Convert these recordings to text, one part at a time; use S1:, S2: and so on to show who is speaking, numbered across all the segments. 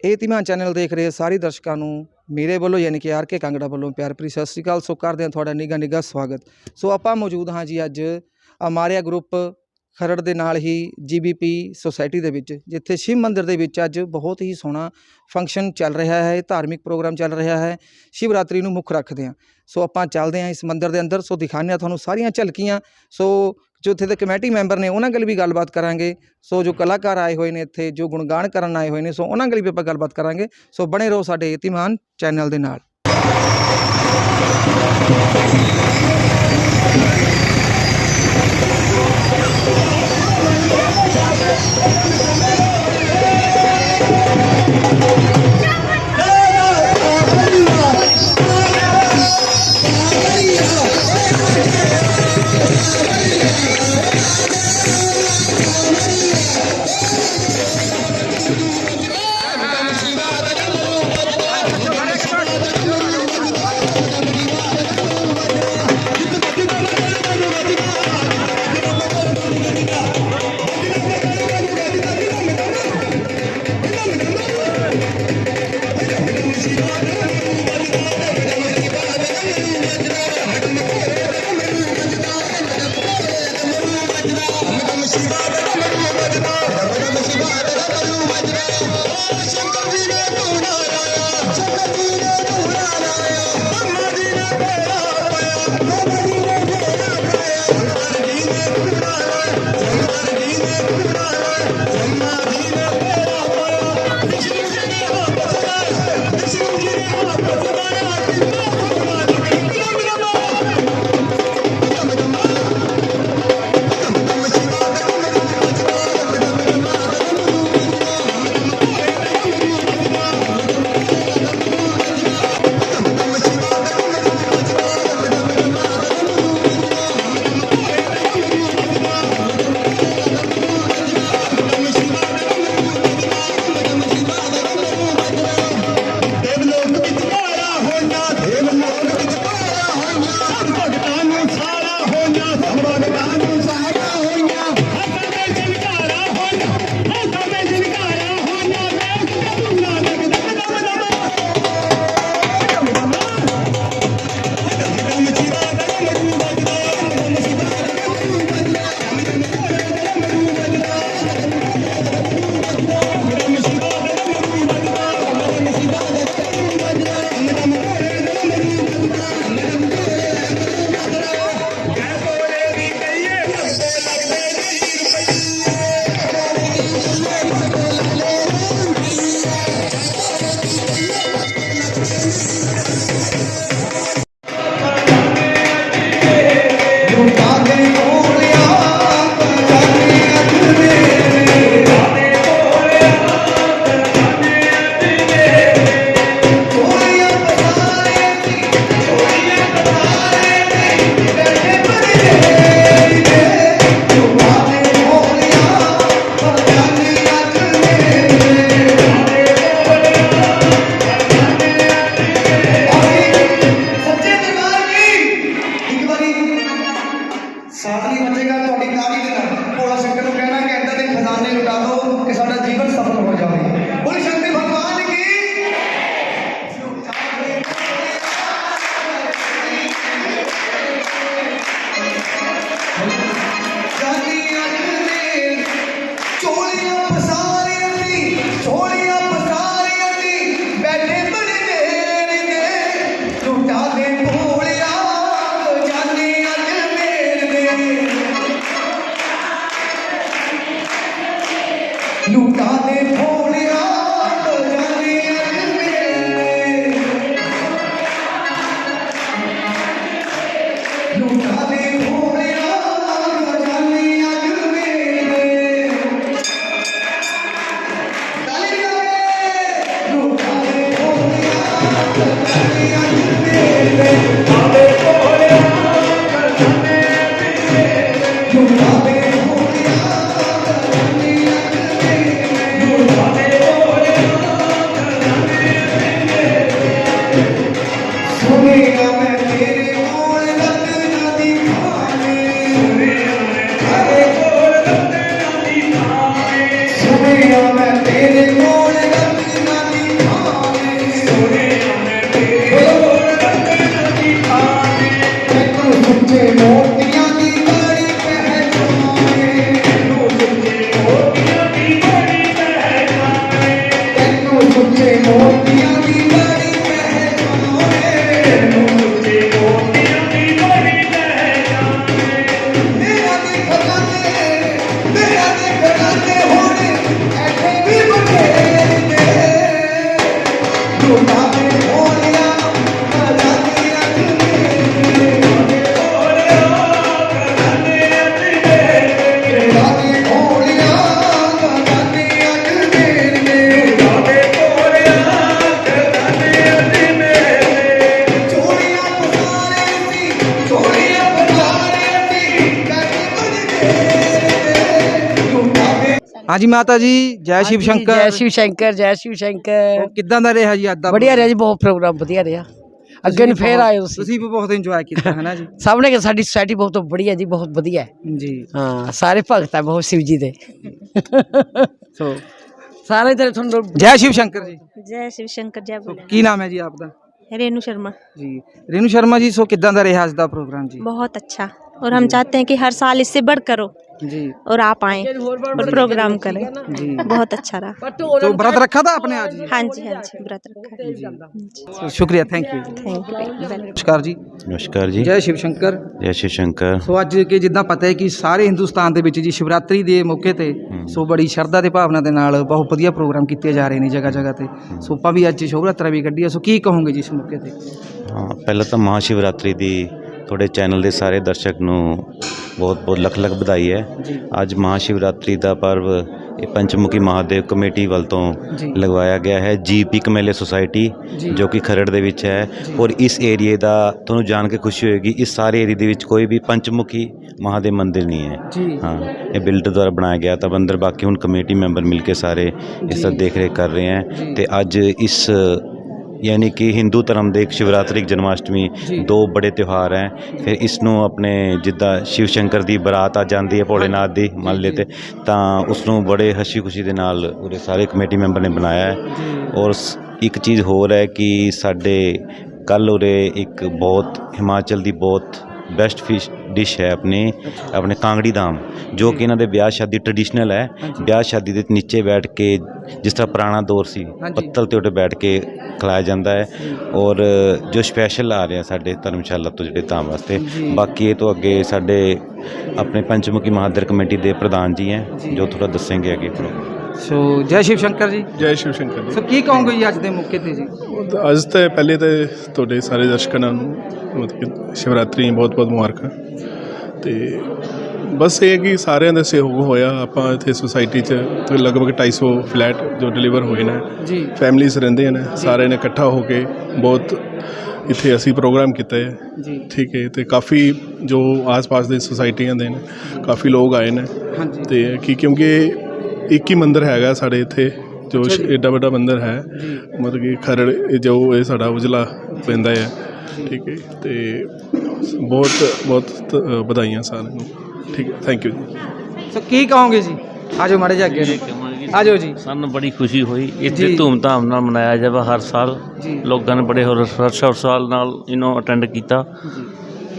S1: ਇਹ ਧੀਮਾਨ ਚੈਨਲ ਦੇਖ ਰਹੇ ਸਾਰੇ ਦਰਸ਼ਕਾਂ ਨੂੰ ਮੇਰੇ ਵੱਲੋਂ ਯਾਨੀ ਕਿ ਆਰ ਕੇ ਕਾਂਗੜਾ ਵੱਲੋਂ ਪਿਆਰ ਭਰੀ ਸਤਿ ਸ੍ਰੀ ਅਕਾਲ ਸੋ ਕਰਦੇ ਹਾਂ ਤੁਹਾਡਾ ਨਿੱਘਾ ਨਿੱਘਾ ਸਵਾਗਤ। ਸੋ ਆਪਾਂ ਮੌਜੂਦ ਹਾਂ ਜੀ ਅੱਜ ਅਮਾਰਿਆ ਗਰੁੱਪ ਖਰੜ ਦੇ ਨਾਲ ਹੀ ਜੀਬੀਪੀ ਸੁਸਾਇਟੀ ਦੇ ਵਿੱਚ, ਜਿੱਥੇ ਸ਼ਿਵ ਮੰਦਿਰ ਦੇ ਵਿੱਚ ਅੱਜ ਬਹੁਤ ਹੀ ਸੋਹਣਾ ਫੰਕਸ਼ਨ ਚੱਲ ਰਿਹਾ ਹੈ ਧਾਰਮਿਕ ਪ੍ਰੋਗਰਾਮ ਚੱਲ ਰਿਹਾ ਹੈ, ਸ਼ਿਵਰਾਤਰੀ ਨੂੰ ਮੁੱਖ ਰੱਖਦੇ ਹਾਂ। ਸੋ ਆਪਾਂ ਚੱਲਦੇ ਹਾਂ ਇਸ ਮੰਦਿਰ ਦੇ ਅੰਦਰ, ਸੋ ਦਿਖਾਉਂਦੇ ਹਾਂ ਤੁਹਾਨੂੰ ਸਾਰੀਆਂ ਝਲਕੀਆਂ। ਸੋ ਜੋ ਇੱਥੇ ਦੇ ਕਮੇਟੀ ਮੈਂਬਰ ਨੇ, ਉਹਨਾਂ ਨਾਲ ਵੀ ਗੱਲਬਾਤ ਕਰਾਂਗੇ। ਸੋ ਜੋ ਕਲਾਕਾਰ ਆਏ ਹੋਏ ਨੇ ਇੱਥੇ, ਜੋ ਗੁਣਗਾਨ ਕਰਨ ਆਏ ਹੋਏ ਨੇ, ਸੋ ਉਹਨਾਂ ਨਾਲ ਵੀ ਆਪਾਂ ਗੱਲਬਾਤ ਕਰਾਂਗੇ। ਸੋ ਬਣੇ ਰਹੋ ਸਾਡੇ ਇਤਿਮਾਨ ਚੈਨਲ ਦੇ ਨਾਲ।
S2: ਦੇਵਲੋਕ
S1: ਹਾਂਜੀ ਮਾਤਾ ਜੀ ਜੈ ਸ਼ਿਵ
S3: ਹਾਂਜੀ,
S1: ਸ਼ੰਕਰ
S3: ਜੈ ਸ਼ਿਵ ਸ਼ੰਕਰ ਜੈ ਸ਼ਿਵ ਸ਼ੰਕਰ
S1: ਉਹ ਕਿੱਦਾਂ ਦਾ ਰਿਹਾ ਜੀ ਅੱਜ ਦਾ
S3: ਵਧੀਆ ਰਿਹਾ ਜੀ ਬਹੁਤ ਪ੍ਰੋਗਰਾਮ ਵਧੀਆ ਰਿਹਾ ਅੱਗੇ ਨੂੰ ਫੇਰ ਆਏ ਤੁਸੀਂ
S1: ਤੁਸੀਂ ਵੀ ਬਹੁਤ ਇੰਜੋਏ ਕੀਤਾ ਹੈ ਨਾ ਜੀ
S3: ਸਭ ਨੇ ਕਿਹਾ ਸਾਡੀ ਸੁਸਾਇਟੀ ਬਹੁਤ ਵਧੀਆ ਜੀ ਬਹੁਤ ਵਧੀਆ ਹੈ
S1: ਜੀ
S3: ਹਾਂ ਸਾਰੇ ਭਗਤ ਹੈ ਬਹੁਤ ਸ਼ਿਵ ਜੀ ਦੇ
S1: ਸੋ
S3: ਸਾਰੇ ਤੇਰੇ ਤੁਹਾਨੂੰ
S1: ਜੈ ਸ਼ਿਵ ਸ਼ੰਕਰ ਜੀ
S4: जय शिव शंकर जय
S1: ਸੋ
S4: बोले
S1: ਕੀ ਨਾਮ ਹੈ ਜੀ ਆਪ ਦਾ
S4: रेणु शर्मा
S1: ਜੀ ਰੇਨੂ ਸ਼ਰਮਾ ਜੀ ਸੋ ਕਿੱਦਾਂ ਦਾ ਰਿਹਾ ਅੱਜ ਦਾ ਪ੍ਰੋਗਰਾਮ ਜੀ
S4: बहुत अच्छा और हम चाहते हैं कि हर साल इससे बढ़ करो
S1: जी
S4: और आप आए और प्रोग्राम करें
S1: जी
S4: बहुत अच्छा रहा
S1: तो व्रत रखा था आपने आज
S4: हाँ जी हाँ जी व्रत रखा है जी
S1: तो शुक्रिया थैंक यू
S4: थैंक यू
S1: ਨਮਸਕਾਰ ਜੀ
S5: ਨਮਸਕਾਰ ਜੀ
S1: ਜੈ ਸ਼ਿਵ ਸ਼ੰਕਰ
S5: ਜੈ ਸ਼ਿਵ ਸ਼ੰਕਰ
S1: ਸੋ ਅੱਜ ਕਿ ਜਿੱਦਾਂ ਪਤਾ ਹੈ ਕਿ ਸਾਰੇ ਹਿੰਦੁਸਤਾਨ ਦੇ ਵਿੱਚ ਜੀ ਸ਼ਿਵਰਾਤਰੀ ਦੇ ਮੌਕੇ ਤੇ ਸੋ ਬੜੀ ਸ਼ਰਧਾ ਤੇ ਭਾਵਨਾ ਦੇ ਨਾਲ ਬਹੁਤ ਵਧੀਆ ਪ੍ਰੋਗਰਾਮ ਕੀਤੇ ਜਾ ਰਹੇ ਨੇ ਜਗ੍ਹਾ ਜਗ੍ਹਾ ਤੇ ਸੋ ਆਪਾਂ ਵੀ ਅੱਜ ਸ਼ੋਭਰਾਤਰਾ ਵੀ ਕੱਢੀ ਆ ਸੋ ਕੀ ਕਹੋਗੇ ਜੀ ਇਸ ਮੌਕੇ ਤੇ
S5: ਹਾਂ ਪਹਿਲਾਂ ਤਾਂ ਮਹਾਸ਼ਿਵਰਾਤਰੀ ਦੀ ਤੁਹਾਡੇ ਚੈਨਲ ਦੇ ਸਾਰੇ ਦਰਸ਼ਕ ਨੂੰ ਬਹੁਤ ਬਹੁਤ ਲੱਖ ਲੱਖ ਵਧਾਈ ਹੈ।
S1: ਜੀ।
S5: ਅੱਜ ਮਹਾਸ਼ਿਵਰਾਤਰੀ ਦਾ ਪਰਵ ਇਹ ਪੰਚਮੁਖੀ ਮਹਾਦੇਵ ਕਮੇਟੀ ਵੱਲ ਤੋਂ
S1: ਜੀ।
S5: ਲਗਵਾਇਆ ਗਿਆ ਹੈ। ਜੀਪੀ ਕਮੇਲੇ ਸੁਸਾਇਟੀ
S1: ਜੀ।
S5: ਜੋ ਕਿ ਖਰੜ ਦੇ ਵਿੱਚ ਹੈ। ਔਰ ਇਸ ਏਰੀਏ ਦਾ ਤੁਹਾਨੂੰ ਜਾਣ ਕੇ ਖੁਸ਼ੀ ਹੋਏਗੀ ਇਸ ਸਾਰੇ ਏਰੀਏ ਦੇ ਵਿੱਚ ਕੋਈ ਵੀ ਪੰਚਮੁਖੀ ਮਹਾਦੇਵ ਮੰਦਿਰ ਨਹੀਂ ਹੈ।
S1: ਜੀ।
S5: ਹਾਂ ਇਹ ਬਿਲਡਰ ਦੁਆਰਾ ਬਣਾਇਆ ਗਿਆ ਤਾਂ ਅੰਦਰ ਬਾਕੀ ਹੁਣ ਕਮੇਟੀ ਮੈਂਬਰ ਮਿਲ ਕੇ ਸਾਰੇ ਇਸ ਦਾ ਦੇਖ ਰੇਖ ਕਰ ਰਹੇ
S1: ਜੀ।
S5: ਹੈ ਤੇ ਅੱਜ ਇਸ ਯਾਨੀ ਕਿ ਹਿੰਦੂ ਧਰਮ ਦੇ ਇੱਕ ਸ਼ਿਵਰਾਤਰੀ ਇੱਕ ਜਨਮਾਸ਼ਟਮੀ। ਦੋ ਬੜੇ ਤਿਉਹਾਰ ਹੈ। ਫਿਰ ਇਸ ਨੂੰ ਆਪਣੇ ਜਿੱਦਾਂ ਸ਼ਿਵ ਸ਼ੰਕਰ ਦੀ ਬਰਾਤ ਆ ਜਾਂਦੀ ਹੈ ਭੋਲੇਨਾਥ ਦੀ ਮਹੱਲੇ ਤੇ ਤਾਂ ਉਸ ਨੂੰ ਬੜੇ ਹੱਸੀ ਖੁਸ਼ੀ ਦੇ ਨਾਲ ਉਹਦੇ ਸਾਰੇ ਕਮੇਟੀ ਮੈਂਬਰ ਨੇ ਬਣਾਇਆ ਹੈ। ਔਰ ਇੱਕ ਚੀਜ਼ ਹੋਰ ਹੈ ਕਿ ਸਾਡੇ ਕੱਲ ਉਰੇ ਇੱਕ ਬਹੁਤ ਹਿਮਾਚਲ ਦੀ ਬਹੁਤ ਬੈਸਟ ਫਿਸ਼ ਡਿਸ਼ ਹੈ ਆਪਣੀ ਆਪਣੇ ਕਾਂਗੜੀ ਧਾਮ ਜੋ ਕਿ ਇਹਨਾਂ ਦੇ ਵਿਆਹ ਸ਼ਾਦੀ ਟ੍ਰੈਡੀਸ਼ਨਲ ਹੈ। ਵਿਆਹ ਸ਼ਾਦੀ ਦੇ ਨੀਚੇ ਬੈਠ ਕੇ ਜਿਸ ਤਰ੍ਹਾਂ ਪੁਰਾਣਾ ਦੌਰ ਸੀ। ਪੱਤਲ ਤੇ ਉੱਤੇ ਬੈਠ ਕੇ ਖਿਲਾਇਆ ਜਾਂਦਾ ਹੈ ਔਰ ਜੋ ਸਪੈਸ਼ਲ ਆ ਰਿਹਾ ਸਾਡੇ ਧਰਮਸ਼ਾਲਾ ਤੋਂ ਜਿਹੜੇ ਧਾਮ ਵਾਸਤੇ। ਬਾਕੀ ਇਹ ਤੋਂ ਅੱਗੇ ਸਾਡੇ ਆਪਣੇ ਪੰਚਮੁਖੀ ਮਹਾਦਰ ਕਮੇਟੀ ਦੇ ਪ੍ਰਧਾਨ ਜੀ ਹੈ
S1: ਜੀ।
S5: ਜੋ ਥੋੜਾ ਦੱਸਣਗੇ ਅੱਗੇ
S1: ਸੋ ਜੈ ਸ਼ਿਵ ਸ਼ੰਕਰ ਜੀ।
S6: ਜੈ ਸ਼ਿਵ ਸ਼ੰਕਰ ਜੀ।
S1: ਸੋ ਕੀ ਕਹੋਗੇ ਜੀ ਅੱਜ ਦੇ ਮੌਕੇ ਤੇ ਜੀ?
S6: ਅੱਜ ਤਾਂ ਪਹਿਲੇ ਤਾਂ ਤੁਹਾਡੇ ਸਾਰੇ ਦਰਸ਼ਕਾਂ ਨੂੰ ਮਤਲਬ ਸ਼ਿਵਰਾਤਰੀ ਬਹੁਤ ਬਹੁਤ ਮੁਬਾਰਕਾਂ। ਤੇ ਬਸ ਇਹ ਹੈ ਕਿ ਸਾਰਿਆਂ ਦਾ ਸਹਿਯੋਗ ਹੋਇਆ। ਆਪਾਂ ਇੱਥੇ ਸੁਸਾਇਟੀ 'ਚ ਲਗਭਗ 250 ਫਲੈਟ ਜੋ ਡਿਲੀਵਰ ਹੋਏ ਨੇ।
S1: ਜੀ।
S6: ਫੈਮਲੀਜ਼ ਰਹਿੰਦੇ ਨੇ ਸਾਰਿਆਂ ਨੇ ਇਕੱਠਾ ਹੋ ਕੇ ਬਹੁਤ ਇੱਥੇ ਅਸੀਂ ਪ੍ਰੋਗਰਾਮ ਕੀਤਾ। ਹੈ
S1: ਜੀ।
S6: ਠੀਕ ਹੈ ਤੇ ਕਾਫੀ ਜੋ ਆਸ-ਪਾਸ ਦੇ ਸੁਸਾਇਟੀਆਂ ਦੇ ਨੇ ਕਾਫੀ ਲੋਕ ਆਏ ਨੇ।
S1: ਹਾਂਜੀ।
S6: ਤੇ ਕੀ ਕਿਉਂਕਿ ਇੱਕ ਹੀ ਮੰਦਿਰ ਹੈਗਾ ਸਾਡੇ ਇੱਥੇ ਜੋ। ਏਡਾ ਵੱਡਾ ਮੰਦਿਰ ਹੈ। ਮਤਲਬ ਕਿ ਖਰੜ ਇਹ ਜੋ ਇਹ ਸਾਡਾ ਉਜਲਾ ਪੈਂਦਾ ਹੈ। ਠੀਕ ਹੈ ਤੇ ਬਹੁਤ ਬਹੁਤ ਵਧਾਈਆਂ ਸਾਰਿਆਂ ਨੂੰ। ਠੀਕ ਹੈ ਥੈਂਕ ਯੂ ਜੀ।
S1: ਸੋ ਕੀ ਕਹੋਗੇ ਜੀ? ਆਜੋ ਮਾੜੇ ਜਾ ਅੱਗੇ ਆਜੋ ਜੀ।
S7: ਸਾਨੂੰ ਬੜੀ ਖੁਸ਼ੀ ਹੋਈ। ਇੱਥੇ। ਧੂਮਧਾਮ ਨਾਲ ਮਨਾਇਆ ਜਾਵੇ ਹਰ ਸਾਲ। ਲੋਕਾਂ ਨੇ ਬੜੇ ਹੋਰ ਰਸ਼ ਔਰ ਸਾਲ ਨਾਲ ਇਹਨੂੰ ਅਟੈਂਡ ਕੀਤਾ।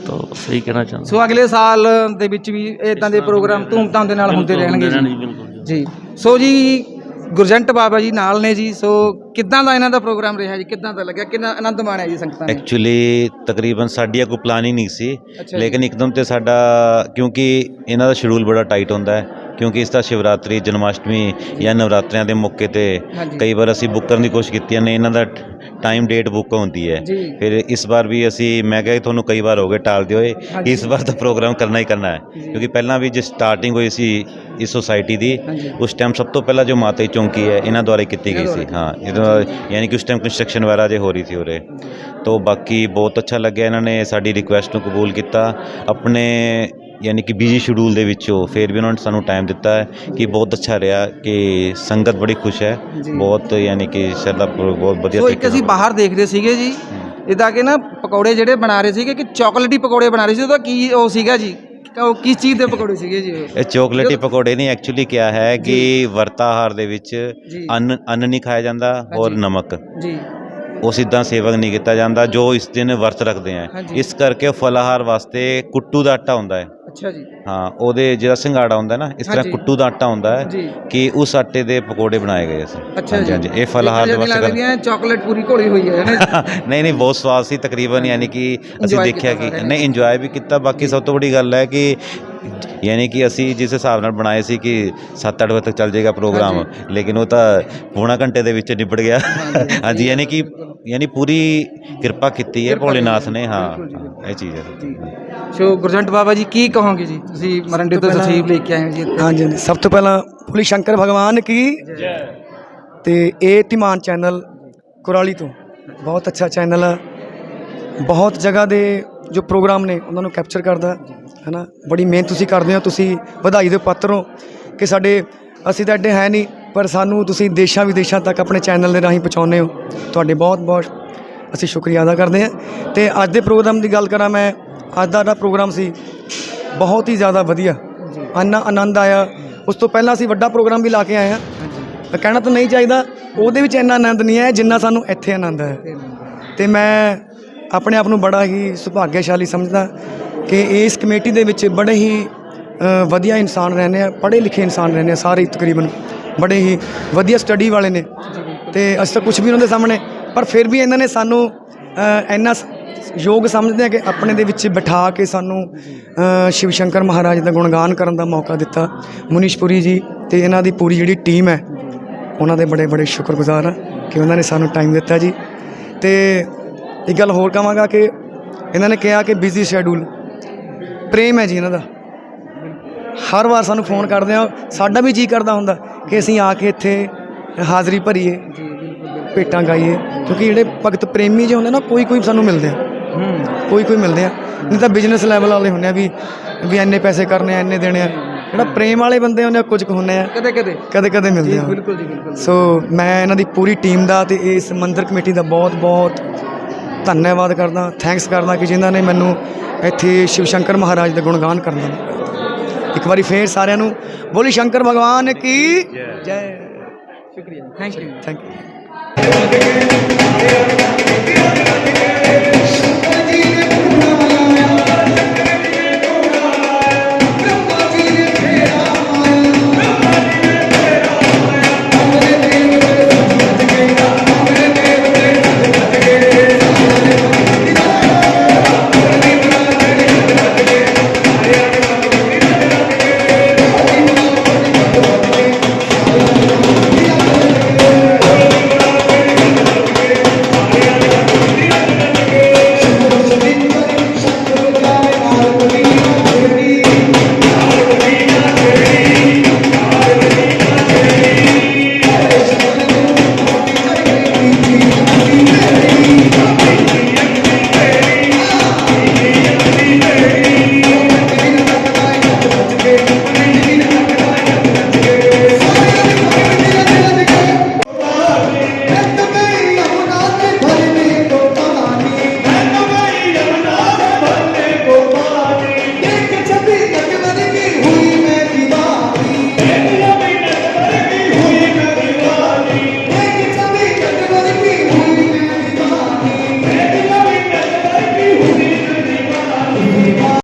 S7: ਤਾਂ ਸਹੀ ਕਹਿਣਾ ਚਾਹੁੰਦਾ।
S1: ਸੋ ਅਗਲੇ ਸਾਲ ਦੇ ਵਿੱਚ ਵੀ ਇਦਾਂ ਦੇ ਪ੍ਰੋਗਰਾਮ ਧੂਮਧਾਮ ਦੇ ਨਾਲ ਹੁੰਦੇ ਰਹਿਣਗੇ, ਜੀ
S7: ਬਿਲਕੁਲ।
S1: ਜੀ। ਸੋ ਜੀ ਗੁਰਜੰਟ ਬਾਬਾ ਜੀ ਨਾਲ ਨੇ ਜੀ। ਸੋ ਕਿੱਦਾਂ ਦਾ ਇਹਨਾਂ ਦਾ ਪ੍ਰੋਗਰਾਮ ਰਿਹਾ ਜੀ? ਕਿੱਦਾਂ ਦਾ ਲੱਗਿਆ? ਕਿੰਨਾ ਆਨੰਦ ਮਾਣਿਆ ਜੀ ਸੰਗਤਾਂ ਨੇ?
S5: ਐਕਚੁਅਲੀ ਤਕਰੀਬਨ ਸਾਡੀ ਕੋਈ ਪਲਾਨਿੰਗ ਨਹੀਂ ਸੀ।
S1: ਅੱਛਾ ਜੀ।
S5: ਲੇਕਿਨ ਇੱਕਦਮ ਤੇ ਸਾਡਾ ਕਿਉਂਕਿ ਇਹਨਾਂ ਦਾ ਸ਼ਡਿਊਲ ਬੜਾ ਟਾਈਟ ਹੁੰਦਾ ਹੈ। ਕਿਉਂਕਿ ਇਸ ਦਾ ਸ਼ਿਵਰਾਤਰੀ ਜਨਮਾਸ਼ਟਮੀ ਜਾਂ ਨਵਰਾਤਰਿਆਂ ਦੇ ਮੌਕੇ ਤੇ
S1: ਹਾਂਜੀ।
S5: ਕਈ ਵਾਰ ਅਸੀਂ ਬੁੱਕ ਕਰਨ ਦੀ ਕੋਸ਼ਿਸ਼ ਕੀਤੀ ਨੇ ਇਹਨਾਂ ਦਾ ਟਾਈਮ ਡੇਟ ਬੁੱਕ ਹੁੰਦੀ ਹੈ। ਫਿਰ ਇਸ ਵਾਰ ਵੀ ਅਸੀਂ ਮੈਂ ਕਿਹਾ ਕਿ ਤੁਹਾਨੂੰ ਕਈ ਵਾਰ ਹੋ ਗਏ ਟਾਲਦੇ ਹੋਏ। ਇਸ ਵਾਰ ਤਾਂ ਪ੍ਰੋਗਰਾਮ ਕਰਨਾ ਹੀ ਕਰਨਾ ਹੈ। ਕਿਉਂਕਿ ਪਹਿਲਾਂ ਵੀ ਜੇ ਸਟਾਰਟਿੰਗ ਹੋਈ ਸੀ ਇਸ ਸੁਸਾਇਟੀ ਦੀ। ਉਸ ਟਾਈਮ ਸਭ ਤੋਂ ਪਹਿਲਾਂ ਜੋ ਮਾਤਾ ਚੌਂਕੀ ਹੈ ਇਹਨਾਂ ਦੁਆਰਾ ਕੀਤੀ ਗਈ ਸੀ। ਹਾਂ ਇਹਦਾ ਯਾਨੀ ਕਿ ਉਸ ਟਾਈਮ ਕੰਸਟਰਕਸ਼ਨ ਵਗੈਰਾ ਜੇ ਹੋ ਰਹੀ ਸੀ ਉਰੇ। ਤੋ ਬਾਕੀ ਬਹੁਤ ਅੱਛਾ ਲੱਗਿਆ ਇਹਨਾਂ ਨੇ ਸਾਡੀ ਰਿਕੁਐਸਟ ਨੂੰ ਕਬੂਲ ਕੀਤਾ। ਆਪਣੇ ਯਾਨੀ ਕਿ ਬਿਜ਼ੀ ਸ਼ਡਿਊਲ ਦੇ ਵਿੱਚੋਂ ਫਿਰ ਵੀ ਉਹਨਾਂ ਨੇ ਸਾਨੂੰ ਟਾਈਮ ਦਿੱਤਾ ਹੈ ਕਿ ਬਹੁਤ ਅੱਛਾ ਰਿਹਾ ਕਿ ਸੰਗਤ ਬੜੀ ਖੁਸ਼ ਹੈ। ਬਹੁਤ ਯਾਨੀ ਕਿ ਸ਼ਰਧਾ ਬਹੁਤ ਵਧੀਆ
S1: ਸੋ ਇੱਕ ਅਸੀਂ ਬਾਹਰ ਦੇਖ ਰਹੇ ਸੀਗੇ ਜੀ। ਇਦਾਂ ਕਿ ਨਾ ਪਕੌੜੇ ਜਿਹੜੇ ਬਣਾ ਰਹੇ ਸੀਗੇ ਕਿ ਚਾਕਲੇਟੀ ਪਕੌੜੇ ਬਣਾ ਰਹੇ ਸੀ ਉਹਦਾ ਕੀ ਉਹ ਸੀਗਾ ਜੀ? ਉਹ ਕਿਸ ਚੀਜ਼ ਦੇ ਪਕੌੜੇ ਸੀਗੇ ਜੀ ਉਹ?
S5: ਇਹ ਚੋਕਲੇਟੀ ਪਕੌੜੇ ਨਹੀਂ ਐਕਚੁਅਲੀ ਕਿਹਾ ਹੈ ਕਿ ਵਰਤਾਹਾਰ ਦੇ ਵਿੱਚ। ਅੰਨ ਅੰਨ ਨਹੀਂ ਖਾਇਆ ਜਾਂਦਾ ਔਰ। ਨਮਕ।
S1: ਜੀ।
S5: ਉਹ ਸਿੱਧਾ ਸੇਵਕ ਨਹੀਂ ਕੀਤਾ ਜਾਂਦਾ ਜੋ ਇਸ ਦਿਨ ਵਰਤ ਰੱਖਦੇ ਆ। ਇਸ ਕਰਕੇ ਫਲਾਹਾਰ ਵਾਸਤੇ ਕੁੱਟੂ ਦਾ ਆਟਾ ਹੁੰਦਾ ਹੈ।
S1: ਅੱਛਾ ਜੀ।
S5: ਹਾਂ ਉਹਦੇ ਜਿਹੜਾ ਸਿੰਗਾੜਾ ਹੁੰਦਾ ਨਾ ਇਸ ਤਰ੍ਹਾਂ
S1: ਹਾਂਜੀ।
S5: ਕੁੱਟੂ ਦਾ ਆਟਾ ਹੁੰਦਾ ਹੈ
S1: ਜੀ।
S5: ਕਿ ਉਸ ਆਟੇ ਦੇ ਪਕੌੜੇ ਬਣਾਏ ਗਏ ਸੀ।
S1: ਅੱਛਾ
S5: ਹਾਂਜੀ
S1: ਜੀ।
S5: ਹਾਂਜੀ ਇਹ ਫਲਾਹਾਰ ਦੇ ਵਾਸਤੇ ਗੱਲ-
S1: ਵਾਸਤੇ ਚਾਕਲੇਟ ਪੂਰੀ ਘੋਲੀ ਹੋਈ ਹੈ ਨਾ
S5: ਨਹੀਂ ਨਹੀਂ ਬਹੁਤ ਸਵਾਦ ਸੀ ਤਕਰੀਬਨ ਯਾਨੀ ਕਿ ਅਸੀਂ
S1: Enjoy
S5: ਦੇਖਿਆ
S1: ਕੀਤਾ
S5: ਕਿ
S1: ਸਾਰਿਆਂ ਨੇ।
S5: ਨਹੀਂ ਇੰਜੋਏ ਵੀ ਕੀਤਾ। ਬਾਕੀ ਸਭ ਤੋਂ ਵੱਡੀ ਗੱਲ ਹੈ ਕਿ ਯਾਨੀ ਕਿ ਅਸੀਂ ਜਿਸ ਹਿਸਾਬ ਨਾਲ ਬਣਾਏ ਸੀ ਕਿ 7-8 ਵਜੇ ਤੱਕ ਚੱਲ ਜਾਏਗਾ ਪ੍ਰੋਗਰਾਮ ਲੇਕਿਨ ਉਹ ਤਾਂ ਪੌਣਾ ਘੰਟੇ ਦੇ ਵਿੱਚ ਨਿਬੜ ਗਿਆ।
S1: ਹਾਂਜੀ।
S5: ਯਾਨੀ ਕਿ ਯਾਨੀ ਪੂਰੀ ਕਿਰਪਾ ਕੀਤੀ ਹੈ ਭੋਲੇਨਾਥ ਨੇ
S1: ਹੈ, ਜੀ।
S5: ਇਹ ਚੀਜ਼ ਹੈ।
S1: ਜੀ। ਸੋ ਗੁਰਜੰਟ ਬਾਬਾ ਜੀ ਕੀ ਕਹੋਗੇ ਜੀ? ਤੁਸੀਂ ਮਰੰਡੇ ਤੋਂ ਤਸ਼ਰੀਫ ਲੈ ਕੇ ਆਏ ਹੋ ਜੀ
S2: ਹਾਂਜੀ ਹਾਂਜੀ। ਸਭ ਤੋਂ ਪਹਿਲਾਂ ਭੋਲੇ ਸ਼ੰਕਰ ਭਗਵਾਨ ਕੀ? ਤੇ ਇਹ ਧੀਮਾਨ ਚੈਨਲ ਕੁਰਾਲੀ ਤੋਂ। ਬਹੁਤ ਅੱਛਾ ਚੈਨਲ ਆ। ਬਹੁਤ ਜਗ੍ਹਾ ਦੇ ਜੋ ਪ੍ਰੋਗਰਾਮ ਨੇ ਉਹਨਾਂ ਨੂੰ ਕੈਪਚਰ ਕਰਦਾ। ਹੈ ਨਾ ਬੜੀ ਮਿਹਨਤ ਤੁਸੀਂ ਕਰਦੇ ਹੋ ਤੁਸੀਂ ਵਧਾਈ ਦੇ ਪਾਤਰ ਹੋ ਕਿ ਸਾਡੇ ਅਸੀਂ ਤਾਂ ਐਡੇ ਹੈ ਨਹੀਂ ਪਰ ਸਾਨੂੰ ਤੁਸੀਂ ਦੇਸ਼ਾਂ ਵਿਦੇਸ਼ਾਂ ਤੱਕ ਆਪਣੇ ਚੈਨਲ ਦੇ ਰਾਹੀਂ ਪਹੁੰਚਾਉਂਦੇ ਹੋ। ਤੁਹਾਡੇ ਬਹੁਤ ਬਹੁਤ ਅਸੀਂ ਸ਼ੁਕਰੀਆ ਅਦਾ ਕਰਦੇ ਹਾਂ। ਤੇ ਅੱਜ ਦੇ ਪ੍ਰੋਗਰਾਮ ਦੀ ਗੱਲ ਕਰਾਂ ਮੈਂ ਅੱਜ ਦਾ ਜਿਹੜਾ ਪ੍ਰੋਗਰਾਮ ਸੀ ਬਹੁਤ ਹੀ ਜ਼ਿਆਦਾ ਵਧੀਆ। ਇੰਨਾ ਆਨੰਦ ਆਇਆ। ਉਸ ਤੋਂ ਪਹਿਲਾਂ ਅਸੀਂ ਵੱਡਾ ਪ੍ਰੋਗਰਾਮ ਵੀ ਲਾ ਕੇ ਆਏ ਹਾਂ। ਕਹਿਣਾ ਤਾਂ ਨਹੀਂ ਚਾਹੀਦਾ ਉਹਦੇ ਵਿੱਚ ਇੰਨਾ ਆਨੰਦ ਨਹੀਂ ਆਇਆ ਜਿੰਨਾ ਸਾਨੂੰ ਇੱਥੇ ਆਨੰਦ ਆਇਆ ਤੇ ਮੈਂ ਆਪਣੇ ਆਪ ਨੂੰ ਬੜਾ ਹੀ ਸੁਭਾਗਿਆਸ਼ਾਲੀ ਸਮਝਦਾ। ਕਿ ਇਸ ਕਮੇਟੀ ਦੇ ਵਿੱਚ ਬੜੇ ਹੀ ਵਧੀਆ ਇਨਸਾਨ ਰਹਿੰਦੇ ਆ ਪੜ੍ਹੇ ਲਿਖੇ ਇਨਸਾਨ ਰਹਿੰਦੇ ਆ ਸਾਰੇ ਤਕਰੀਬਨ। ਬੜੇ ਹੀ ਵਧੀਆ ਸਟੱਡੀ ਵਾਲੇ ਨੇ। ਤੇ ਅਸੀਂ ਤਾਂ ਕੁਝ ਵੀ ਉਹਨਾਂ ਦੇ ਸਾਹਮਣੇ, ਪਰ ਫਿਰ ਵੀ ਇਹਨਾਂ ਨੇ ਸਾਨੂੰ ਇੰਨਾ ਸ- ਯੋਗ ਸਮਝਦੇ ਆ ਕਿ ਆਪਣੇ ਦੇ ਵਿੱਚ ਬਿਠਾ ਕੇ ਸਾਨੂੰ ਸ਼ਿਵ ਸ਼ੰਕਰ ਮਹਾਰਾਜ ਦਾ ਗੁਣਗਾਨ ਕਰਨ ਦਾ ਮੌਕਾ ਦਿੱਤਾ। ਮੁਨੀਸ਼ਪੁਰੀ ਜੀ ਤੇ ਇਹਨਾਂ ਦੀ ਪੂਰੀ ਜਿਹੜੀ ਟੀਮ ਹੈ, ਉਹਨਾਂ ਦੇ ਬੜੇ ਬੜੇ ਸ਼ੁਕਰਗੁਜ਼ਾਰ ਹਾਂ ਕਿ ਉਹਨਾਂ ਨੇ ਸਾਨੂੰ ਟਾਈਮ ਦਿੱਤਾ ਜੀ। ਤੇ ਇੱਕ ਗੱਲ ਹੋਰ ਕਹਾਂਗਾ ਕਿ ਇਹਨਾਂ ਨੇ ਕਿਹਾ ਕਿ ਬਿਜ਼ੀ ਸ਼ੈਡਿਊਲ ਪ੍ਰੇਮ ਹੈ ਜੀ ਇਹਨਾਂ ਦਾ। ਹਰ ਵਾਰ ਸਾਨੂੰ ਫੋਨ ਕਰਦੇ ਆ ਸਾਡਾ ਵੀ ਜੀ ਕਰਦਾ ਹੁੰਦਾ ਕਿ ਅਸੀਂ ਆ ਕੇ ਇੱਥੇ ਹਾਜ਼ਰੀ ਭਰੀਏ ਭੇਟਾਂ ਗਾਈਏ ਕਿਉਂਕਿ ਜਿਹੜੇ ਭਗਤ ਪ੍ਰੇਮੀ ਜਿਹੇ ਹੁੰਦੇ ਨਾ ਕੋਈ ਕੋਈ ਸਾਨੂੰ ਮਿਲਦੇ ਆ। ਕੋਈ ਕੋਈ ਮਿਲਦੇ ਆ। ਨਹੀਂ ਤਾਂ ਬਿਜ਼ਨਸ ਲੈਵਲ ਵਾਲੇ ਹੁੰਦੇ ਆ ਵੀ ਵੀ ਇੰਨੇ ਪੈਸੇ ਕਰਨੇ ਆ ਇੰਨੇ ਦੇਣੇ ਆ। ਜਿਹੜਾ ਪ੍ਰੇਮ ਵਾਲੇ ਬੰਦੇ ਹੁੰਦੇ ਆ ਕੁਝ ਕੁ ਹੁੰਦੇ ਆ।
S1: ਕਦੇ ਕਦੇ।
S2: ਕਦੇ ਕਦੇ ਮਿਲਦੇ ਆ।
S1: ਬਿਲਕੁਲ ਜੀ ਬਿਲਕੁਲ।
S2: ਸੋ ਮੈਂ ਇਹਨਾਂ ਦੀ ਪੂਰੀ ਟੀਮ ਦਾ ਤੇ ਇਸ ਮੰਦਿਰ ਕਮੇਟੀ ਦਾ ਬਹੁਤ ਬਹੁਤ ਧੰਨਵਾਦ ਕਰਦਾ ਥੈਂਕਸ ਕਰਦਾ ਕਿ ਜਿਨ੍ਹਾਂ ਨੇ ਮੈਨੂੰ ਇੱਥੇ ਸ਼ਿਵ ਸ਼ੰਕਰ ਮਹਾਰਾਜ ਦਾ ਗੁਣਗਾਨ ਕਰਨ ਦਾ। ਇੱਕ ਵਾਰੀ ਫੇਰ ਸਾਰਿਆਂ ਨੂੰ ਬੋਲੀ ਸ਼ੰਕਰ ਭਗਵਾਨ ਕੀ ਜੈ।
S1: ਸ਼ੁਕਰੀਆ ਥੈਂਕ ਯੂ
S2: ਥੈਂਕ ਯੂ